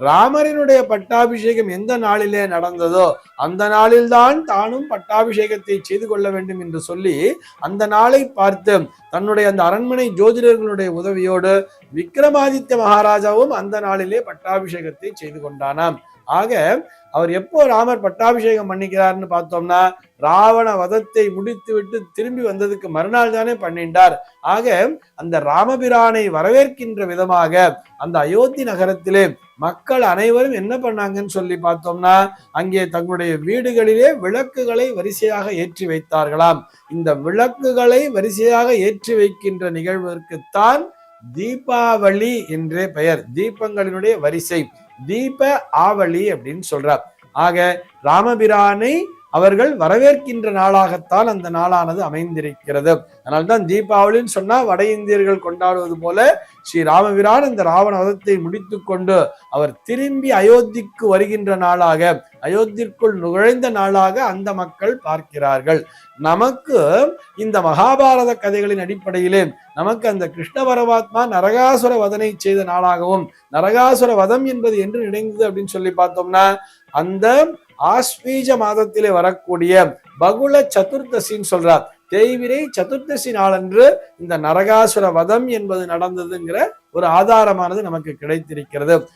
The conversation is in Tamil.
ராமரினுடைய பட்டாபிஷேகம் எந்த நாளிலே நடந்ததோ அந்த நாளில்தான் தானும் பட்டாபிஷேகத்தை செய்து கொள்ள வேண்டும் என்று சொல்லி அந்த நாளை பார்த்து தன்னுடைய அந்த அரண்மனை ஜோதிடர்களுடைய உதவியோடு விக்ரமாதித்ய மகாராஜாவும் அந்த நாளிலே பட்டாபிஷேகத்தை செய்து கொண்டானாம். ஆக அவர் எப்போ ராமர் பட்டாபிஷேகம் பண்ணிக்கிறார்னு பார்த்தோம்னா ராவண வதத்தை முடித்து விட்டு திரும்பி வந்ததுக்கு மறுநாள் தானே பண்ணிட்டார் ஆக அந்த ராமபிரானை வரவேற்கின்ற விதமாக அந்த அயோத்தி நகரத்திலே மக்கள் அனைவரும் என்ன பண்ணாங்கன்னு சொல்லி பார்த்தோம்னா அங்கே தங்களுடைய வீடுகளிலே விளக்குகளை வரிசையாக ஏற்றி வைத்தார்களாம். இந்த விளக்குகளை வரிசையாக ஏற்றி வைக்கின்ற நிகழ்விற்குத்தான் தீபாவளி என்றே பெயர். தீபங்களினுடைய வரிசை. தீப ஆவளி அப்படின்னு சொல்றார். ஆக ராமபிரானை அவர்கள் வரவேற்கின்ற நாளாகத்தான் அந்த நாளானது அமைந்திருக்கிறது. அதனால்தான் தீபாவளின்னு சொன்னா வட இந்தியர்கள் கொண்டாடுவது போல ஸ்ரீ ராமபிரான் இந்த ராவண வதத்தை முடித்து கொண்டு அவர் திரும்பி அயோத்திக்கு வருகின்ற நாளாக அயோத்திற்குள் நுழைந்த நாளாக அந்த மக்கள் பார்க்கிறார்கள். நமக்கு இந்த மகாபாரத கதைகளின் அடிப்படையிலே நமக்கு அந்த கிருஷ்ண பரமாத்மா நரகாசுர வதனை செய்த நாளாகவும் நரகாசுர வதம் என்பது என்று நினைந்தது அப்படின்னு சொல்லி பார்த்தோம்னா அந்த ஆஸ்வீஜ மாதத்திலே வரக்கூடிய பகுல சதுர்தசின்னு சொல்றார். தேய்விரை சதுர்தசி நாளன்று இந்த நரகாசுர வதம் என்பது நடந்ததுங்கிற ஒரு ஆதாரமானது நமக்கு கிடைத்திருக்கிறது.